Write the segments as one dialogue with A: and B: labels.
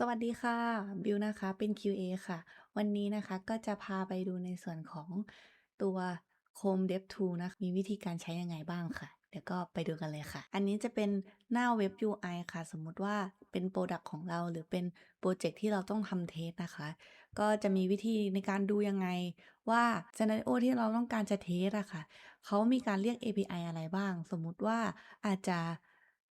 A: สวัสดีค่ะ บิวนะคะเป็น QA ค่ะ วันนี้นะคะก็จะพาไปดูในส่วนของตัว Chrome Dev Tool นะมีวิธีการใช้ยังไงบ้างค่ะ เดี๋ยวก็ไปดูกันเลยค่ะ อันนี้จะเป็นหน้าเว็บ UI ค่ะ สมมุติว่าเป็นโปรดักต์ของเราหรือเป็นโปรเจกต์ที่เราต้องทำเทสนะคะ ก็จะมีวิธีในการดูยังไงว่า scenario ที่เราต้องการจะเทสอะค่ะเขามีการเรียก API อะไรบ้าง สมมุติว่าอาจจะ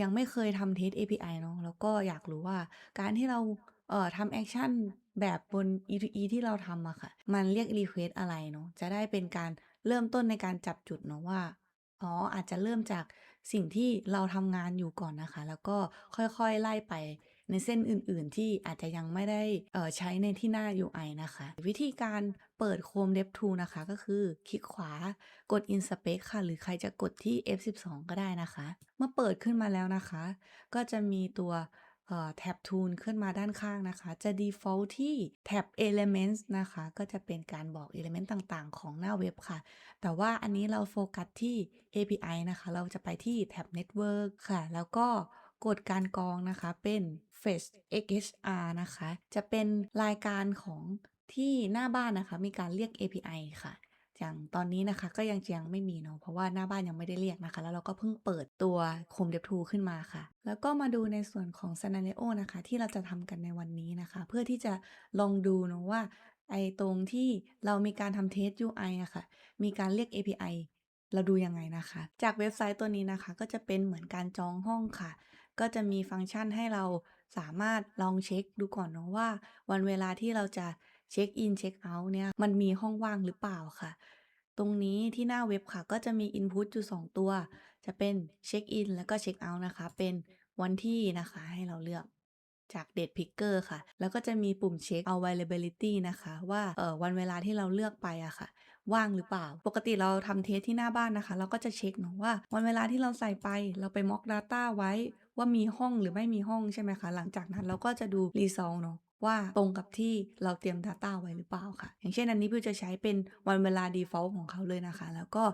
A: ยังไม่เคยทำเทส API เนาะแล้วก็อยากรู้ว่าการที่เราเอ่อทำแอคชั่นแบบบน E2E ที่เราทำอะค่ะ มันเรียก request อะไรเนาะจะได้เป็นการเริ่มต้นในการจับจุดเนาะว่าอ๋ออาจจะเริ่มจากสิ่งที่เราทำงานอยู่ก่อนนะคะ แล้วก็ค่อยๆไล่ไป ในเส้นอื่นๆ ที่อาจจะยังไม่ได้ใช้ในที่หน้า UI นะคะ วิธีการเปิด Chrome Dev Tool นะคะก็คือคลิกขวากด Inspect ค่ะ หรือใครจะกดที่ F12 ก็ได้นะคะ เมื่อเปิดขึ้นมาแล้วนะคะ ก็จะมีตัวแท็บ Tool ขึ้นมาด้านข้างนะคะ จะ default ที่แท็บ Elements นะคะ ก็จะเป็นการบอกเอลิเมนต์ต่างๆ ของหน้าเว็บค่ะ แต่ว่าอันนี้เราโฟกัสที่ API นะคะ เราจะไปที่แท็บ Network ค่ะ แล้วก็ กดการกรองนะคะเป็น Fetch XHR นะคะ จะเป็นรายการของที่หน้าบ้านนะคะ มีการเรียก API ค่ะ อย่างตอนนี้นะคะก็ยังยังไม่มีเนาะเพราะว่าหน้าบ้านยังไม่ได้เรียกนะคะ แล้วเราก็เพิ่งเปิดตัว Chrome Dev Tool ขึ้นมาค่ะ แล้วก็มาดูในส่วนของ scenario นะคะ ที่เราจะทำกันในวันนี้นะคะ เพื่อที่จะลองดูเนาะว่าไอ้ตรงที่เรามีการทำเทส UI อะค่ะ มีการเรียก API เราดูยังไงนะคะ จากเว็บไซต์ตัวนี้นะคะ ก็จะเป็นเหมือนการจองห้องค่ะ ก็จะมีฟังก์ชันให้เราสามารถลองเช็คดูก่อนเนาะว่า วันเวลาที่เราจะเช็คอินเช็คเอาท์เนี่ยมันมีห้องว่างหรือเปล่าค่ะ ตรงนี้ที่หน้าเว็บค่ะ ก็จะมี input อยู่ 2 ตัว จะเป็นเช็คอินแล้วก็เช็คเอาท์นะคะ เป็นวันที่นะคะให้เราเลือก จาก Date Picker ค่ะ แล้วก็จะมีปุ่มเช็ก availability นะคะ ว่าเออวันเวลาที่เราเลือกไปอะค่ะ ว่างหรือเปล่า ปกติเราทำเทสที่หน้าบ้านนะคะ เราก็จะเช็กเนาะว่า วันเวลาที่เราใส่ไป เราไป mock data ไว้ว่ามีห้องหรือไม่มีห้องใช่ไหมคะ หลังจากนั้นเราก็จะดู result เนาะว่าตรงกับที่เราเตรียม data ไว้หรือเปล่าค่ะ อย่างเช่นอันนี้บิวจะใช้เป็นวันเวลา default ของเขาเลยนะคะ แล้วก็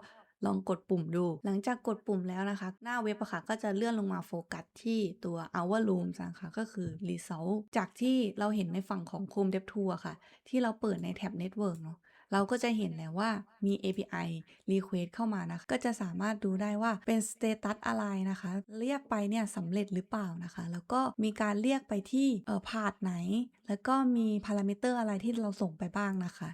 A: ลองกดปุ่มดู หลังจากกดปุ่มแล้วนะคะ หน้าเว็บอะค่ะก็จะเลื่อนลงมาโฟกัสที่ตัว hour room นะคะก็คือ result จากที่เราเห็นในฝั่งของ Chrome Dev Tool ค่ะ ที่เราเปิดในแท็บ Network เนาะเราก็จะเห็นแล้วว่ามี API request เข้ามานะคะก็จะสามารถดูได้ว่าเป็นสเตตัสอะไรนะคะ เรียกไปเนี่ยสำเร็จหรือเปล่านะคะ แล้วก็มีการเรียกไปที่เอ่อพาร์ตไหน แล้วก็มี parameter อะไรที่เราส่งไปบ้างนะคะ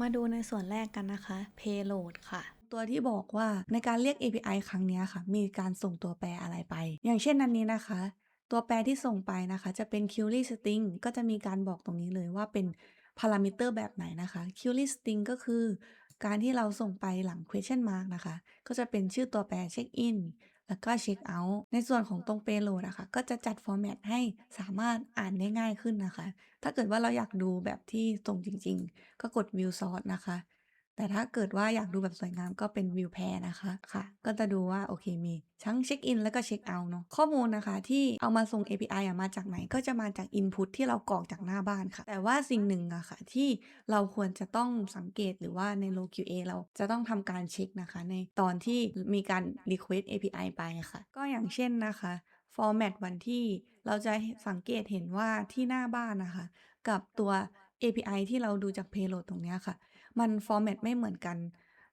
A: มาดูในส่วนแรกกันนะคะ payload ค่ะ ตัวที่บอกว่าในการเรียก API ครั้งนี้ค่ะ มีการส่งตัวแปรอะไรไป อย่างเช่นอันนี้นะคะ ตัวแปรที่ส่งไปนะคะ จะเป็น query string ก็จะมีการบอกตรงนี้เลยว่าเป็น parameter แบบไหนนะคะ query string ก็คือการที่เราส่งไปหลัง question mark นะคะ ก็จะเป็นชื่อตัวแปร check in แล้วก็ check out ในส่วนของตรง payload อะคะ ก็จะจัด format ให้สามารถอ่านได้ง่ายขึ้นนะคะ ถ้าเกิดว่าเราอยากดูแบบที่ส่งจริง ๆ ก็กด view source นะคะ แต่ถ้าเกิดว่าอยากดูแบบสวยงามก็เป็น view pair นะคะค่ะ ก็จะดูว่าโอเคมีทั้ง check in แล้วก็ check out เนาะข้อมูลนะคะที่เอามาส่ง API อะมาจากไหนก็จะมาจาก input ที่เรากรอกจากหน้าบ้านค่ะ แต่ว่าสิ่งหนึ่งอะค่ะที่เราควรจะต้องสังเกตหรือว่าใน Low QA เราจะต้องทำการเช็กนะคะ ในตอนที่มีการ request API ไปะค่ะ ก็อย่างเช่นนะคะ format วันที่เราจะสังเกตเห็นว่าที่หน้าบ้านนะคะ กับตัว API ที่เราดูจาก payload ตรงเนี้ยค่ะ มันฟอร์แมตไม่เหมือนกัน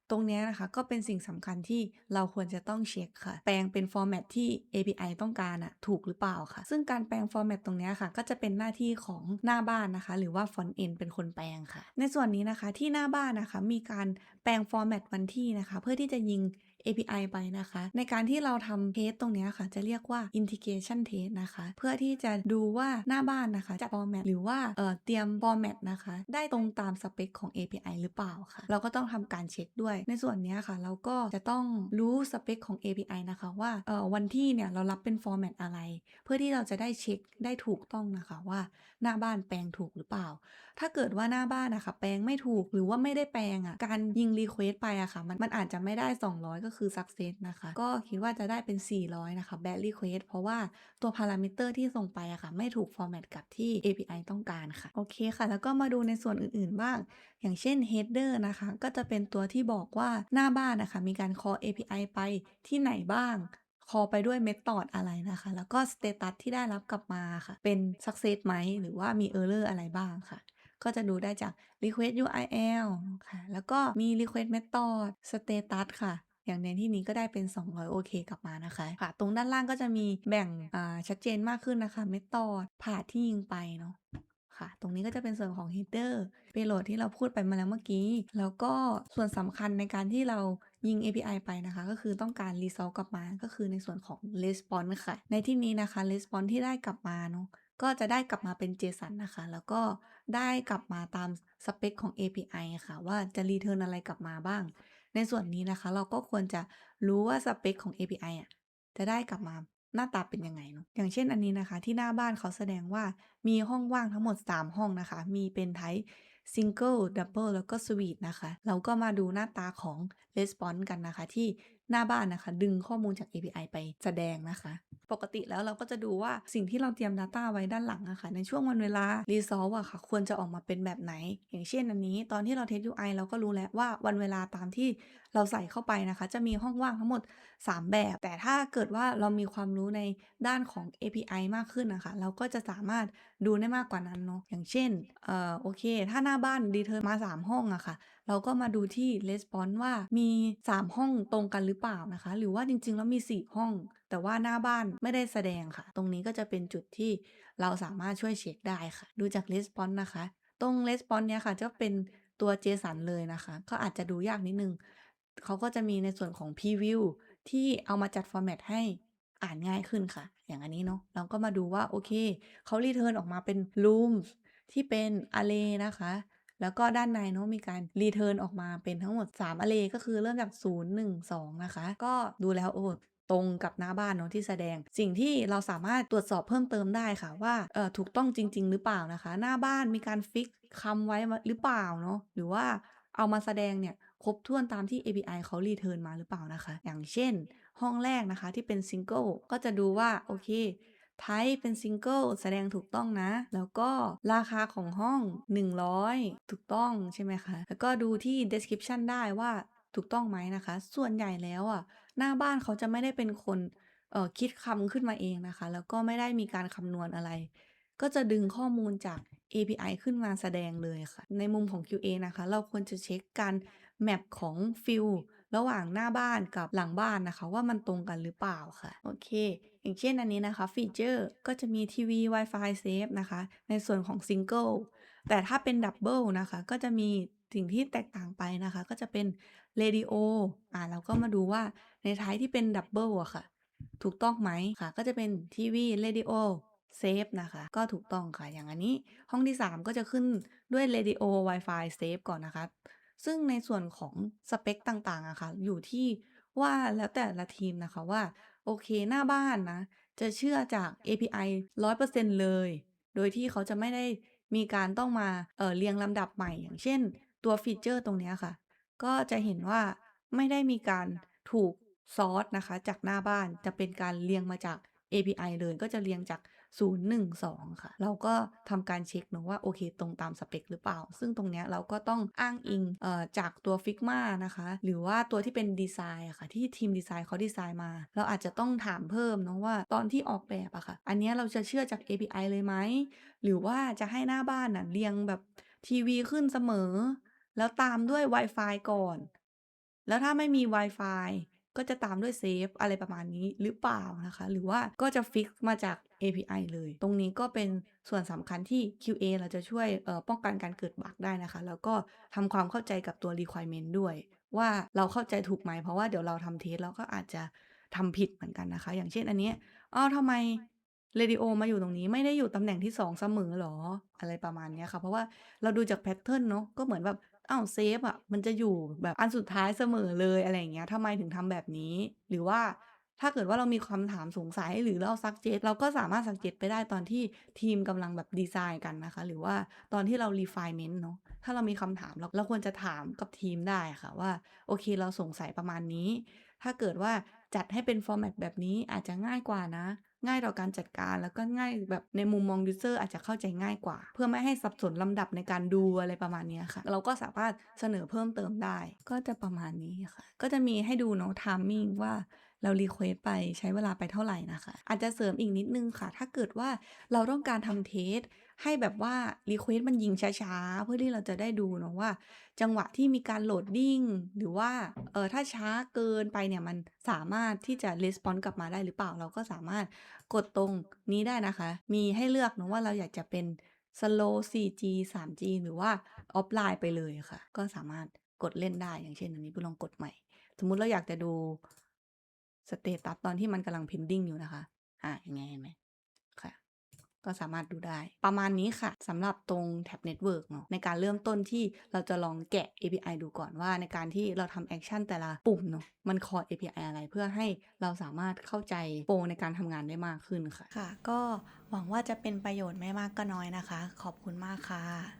A: ตรงนี้นะคะ ก็เป็นสิ่งสำคัญที่เราควรจะต้องเช็คค่ะ แปลงเป็นฟอร์แมตที่ API ต้องการอะถูกหรือเปล่าค่ะ ซึ่งการแปลงฟอร์แมตตรงนี้ค่ะ ก็จะเป็นหน้าที่ของหน้าบ้านนะคะ หรือว่าฟอนต์เอ็นเป็นคนแปลงค่ะ ในส่วนนี้นะคะที่หน้าบ้านนะคะ มีการแปลงฟอร์แมตวันที่นะคะ เพื่อที่จะยิง API ไปนะคะ ในการที่เราทำเทสตรงนี้ค่ะ จะเรียกว่า integration test นะคะ เพื่อที่จะดูว่าหน้าบ้านนะคะจะ format หรือว่าเอ่อเตรียม format นะคะ ได้ตรงตามสเปคของ API หรือเปล่าค่ะ เราก็ต้องทำการเช็กด้วย ในส่วนนี้ค่ะ เราก็จะต้องรู้สเปคของ API นะคะว่าเอ่อวันที่เนี่ยเรารับเป็น format อะไร เพื่อที่เราจะได้เช็กได้ถูกต้องนะคะว่าหน้าบ้านแปลงถูกหรือเปล่า ถ้าเกิดว่าหน้าบ้านน่ะค่ะแปลงไม่ถูกหรือว่าไม่ได้แปลงอะการยิง request ไปอะค่ะมันมันอาจจะไม่ได้ 200 ก็คือ success นะคะ ก็คิดว่าจะได้เป็น 400 นะคะ bad request เพราะว่าตัว parameter ที่ส่งไปอะค่ะไม่ถูก format กับที่ API ต้องการค่ะ โอเคค่ะ แล้วก็มาดูในส่วนอื่นๆบ้าง อย่างเช่น header นะคะ ก็จะเป็นตัวที่บอกว่าหน้าบ้านนะคะมีการ call API ไปที่ไหนบ้าง call ไปด้วย method อะไรนะคะ แล้วก็ status ที่ได้รับกลับมาค่ะ เป็น success ไหม หรือว่ามี error อะไรบ้างค่ะ ก็จะดูได้จาก request URL ค่ะแล้วก็มี request method status ค่ะอย่างในที่นี้ก็ได้เป็น 200โอเคกลับมานะคะ ค่ะ ตรงด้านล่างก็จะมีแบ่งชัดเจนมากขึ้นนะคะ method path ที่ยิงไปเนาะ ค่ะ ตรงนี้ก็จะเป็นส่วนของ header payload ที่เราพูดไปมาแล้วเมื่อกี้ แล้วก็ส่วนสำคัญในการที่เรายิง API ไปนะคะ ก็คือต้องการ result กลับมา ก็คือในส่วนของ response ค่ะ ในที่นี้นะคะ response ที่ได้กลับมาเนาะ ก็จะได้กลับมาเป็น JSON นะคะ แล้วก็ได้กลับมาตามสเปคของ API ค่ะ ว่าจะ return อะไรกลับมาบ้าง ในส่วนนี้นะคะ เราก็ควรจะรู้ว่าสเปคของ API อะจะได้กลับมาหน้าตาเป็นยังไงเนาะอย่างเช่นอันนี้นะคะ ที่หน้าบ้านเขาแสดงว่ามีห้องว่างทั้งหมด 3 ห้องนะคะ มีเป็น type Single Double แล้วก็ Suite นะคะ เราก็มาดูหน้าตาของ response กันนะคะที่ หน้าบ้านนะคะ ดึงข้อมูลจาก API ไปแสดงนะคะ ปกติแล้วเราก็จะดูว่าสิ่งที่เราเตรียม data ไว้ด้านหลังอะค่ะในช่วงวันเวลา r e s o l v e อะค่ะ ควรจะออกมาเป็นแบบไหน อย่างเช่นอันนี้ ตอนที่เราเทส UI เราก็รู้แล้วว่าวันเวลาตามที่เราใส่เข้าไปนะคะ จะมีห้องว่างทั้งหมด 3 แบบ แต่ถ้าเกิดว่าเรามีความรู้ในด้านของ API มากขึ้นนะคะ เราก็จะสามารถดูได้มากกว่านั้นเนาะอย่างเช่นเอ่อโอเค ถ้าหน้าบ้าน return มา 3 ห้องอะค่ะ เราก็มาดูที่ response ว่ามี 3 ห้องตรงกันหรือเปล่านะคะ หรือว่าจริงๆ แล้วมี 4 ห้อง แต่ว่าหน้าบ้านไม่ได้แสดงค่ะ ตรงนี้ก็จะเป็นจุดที่เราสามารถช่วยเช็กได้ค่ะ ดูจาก response นะคะ ตรง response เนี้ยค่ะจะเป็นตัว JSON เลยนะคะ ก็อาจจะดูยากนิดนึง เขาก็จะมีในส่วนของ preview ที่เอามาจัด format ให้อ่านง่ายขึ้นค่ะ อย่างอันนี้เนาะเราก็มาดูว่า โอเค เขา return ออกมาเป็น rooms ที่เป็น array นะคะ แล้วก็ด้านในเนาะมีการ return ออกมาเป็นทั้งหมด3 array ก็คือเริ่มจาก 0 1 2 นะคะ ก็ดูแล้วโอ้ตรงกับหน้าบ้านเนาะที่แสดง สิ่งที่เราสามารถตรวจสอบเพิ่มเติมได้ค่ะว่าเออถูกต้องจริง ๆ หรือเปล่านะคะ หน้าบ้านมีการฟิกซ์คำไว้หรือเปล่าเนาะหรือว่าเอามาแสดงเนี่ย ครบถ้วนตามที่ API เขา return มาหรือเปล่านะคะ อย่างเช่น ห้องแรกนะคะที่เป็น Single ก็จะดูว่า โอเค type เป็น Single แสดงถูกต้องนะ แล้วก็ราคาของห้อง 100 ถูกต้องใช่ไหมคะ แล้วก็ดูที่ description ได้ว่าถูกต้องไหมนะคะ ส่วนใหญ่แล้วอะหน้าบ้านเขาจะไม่ได้เป็นคนเอ่อคิดคำขึ้นมาเองนะคะ แล้วก็ไม่ได้มีการคำนวณอะไร ก็จะดึงข้อมูลจาก API ขึ้นมาแสดงเลยค่ะ ในมุมของ QA นะคะ เราควรจะเช็กการ แมปของฟิลระหว่างหน้าบ้านกับหลังบ้านนะคะ ว่ามันตรงกันหรือเปล่าค่ะ โอเค อย่างเช่นอันนี้นะคะฟีเจอร์ก็จะมีทีวี Wi-Fi Safe นะคะ ในส่วนของ Single แต่ถ้าเป็น Double นะคะ ก็จะมีสิ่งที่แตกต่างไปนะคะ ก็จะเป็น Radio อ่าเราก็มาดูว่าในท้ายที่เป็น Double อะค่ะ ถูกต้องไหมค่ะ ก็จะเป็นทีวี Radio Safe นะคะ ก็ถูกต้องค่ะอย่างอันนี้ห้องที่ 3 ก็จะขึ้นด้วย Radio Wi-Fi Safe ก่อนนะคะ ซึ่งในส่วนของสเปกต่างๆอะค่ะอยู่ที่ว่าแล้วแต่ละทีมนะคะว่า โอเคหน้าบ้านนะ จะเชื่อจาก API 100%เลย โดยที่เขาจะไม่ได้มีการต้องมาเเรียงลำดับใหม่ อย่างเช่น ตัวฟีเจอร์ตรงนี้ค่ะ ก็จะเห็นว่าไม่ได้มีการถูกซอสนะคะ จากหน้าบ้านจะเป็นการเรียงมาจาก API เลยก็จะเรียงจาก 0 1 2 ค่ะ เราก็ทำการเช็กเนาะว่าโอเคตรงตามสเปกหรือเปล่า ซึ่งตรงเนี้ยเราก็ต้องอ้างอิงเอ่อจากตัว Figma นะคะ หรือว่าตัวที่เป็นดีไซน์อะค่ะ ที่ทีมดีไซน์เขาดีไซน์มา เราอาจจะต้องถามเพิ่มเนาะว่าตอนที่ออกแบบอะค่ะ อันเนี้ยเราจะเชื่อจาก API เลยไหม หรือว่าจะให้หน้าบ้านน่ะเรียงแบบทีวีขึ้นเสมอ แล้วตามด้วย Wi-Fi ก่อน แล้วถ้าไม่มี Wi-Fi ก็จะตามด้วย Safe อะไรประมาณนี้หรือเปล่านะคะ หรือว่าก็จะฟิกมาจาก API เลย ตรงนี้ก็เป็นส่วนสำคัญที่ QA เราจะช่วยป้องกันการเกิดบั๊กได้นะคะ แล้วก็ทำความเข้าใจกับตัว requirement ด้วย ว่าเราเข้าใจถูกไหม เพราะว่าเดี๋ยวเราทำเทสเราก็อาจจะทำผิดเหมือนกันนะคะ อย่างเช่นอันนี้อ้าวทำไม Radio มาอยู่ตรงนี้ไม่ได้อยู่ตำแหน่งที่ 2 เสมอหรออะไรประมาณนี้ค่ะ เพราะว่าเราดูจากแพตเทิร์นเนาะก็เหมือนแบบ อ้าว Safe อะมันจะอยู่แบบอันสุดท้ายเสมอเลยอะไรอย่างเงี้ยทำไมถึงทำแบบนี้ หรือว่าถ้าเกิดว่าเรามีคำถามสงสัยหรือเรา suggest เราก็สามารถ suggest ไปได้ตอนที่ทีมกำลังแบบดีไซน์กันนะคะ หรือว่าตอนที่เรา refinement เนาะถ้าเรามีคำถามเราเราควรจะถามกับทีมได้ค่ะว่า โอเคเราสงสัยประมาณนี้ ถ้าเกิดว่าจัดให้เป็น format แบบนี้อาจจะง่ายกว่านะ ง่ายต่อการจัดการแล้วก็ง่ายแบบในมุมมองยูเซอร์อาจจะเข้าใจง่ายกว่า เพื่อไม่ให้สับสนลำดับในการดูอะไรประมาณนี้ค่ะ เราก็สามารถเสนอเพิ่มเติมได้ ก็จะประมาณนี้ค่ะ ก็จะมีให้ดูเนาะทามมิ่งว่าเรารีเควสไปใช้เวลาไปเท่าไหร่นะคะ อาจจะเสริมอีกนิดนึงค่ะ ถ้าเกิดว่าเราต้องการทำเทส ให้แบบว่ารีเควสมันยิงช้าๆ เพื่อที่เราจะได้ดูเนาะว่า จังหวะที่มีการโหลดดิ้งหรือว่าเออถ้าช้าเกินไปเนี่ยมันสามารถที่จะรีสปอนส์กลับมาได้หรือเปล่า เราก็สามารถกดตรงนี้ได้นะคะ มีให้เลือกเนาะว่าเราอยากจะเป็น slow 4G 3G หรือว่า offline ไปเลยค่ะ ก็สามารถกดเล่นได้อย่างเช่นอันนี้ปุ้ลองกดใหม่ สมมุติเราอยากจะดูสเตตัสตอนที่มันกำลัง pending อยู่นะคะ อ่าอย่างไงเห็นไหม ก็สามารถดูได้ ประมาณนี้ค่ะสำหรับตรงแท็บเน็ตเวิร์กเนาะในการเริ่มต้นที่เราจะลองแกะ API ดูก่อนว่าในการที่เราทำแอคชั่นแต่ละปุ่มเนาะมันคอ API อะไรเพื่อให้เราสามารถเข้าใจโปรในการทำงานได้มากขึ้นค่ะ ค่ะ ก็หวังว่าจะเป็นประโยชน์ไม่มากก็น้อยนะคะ ขอบคุณมากค่ะ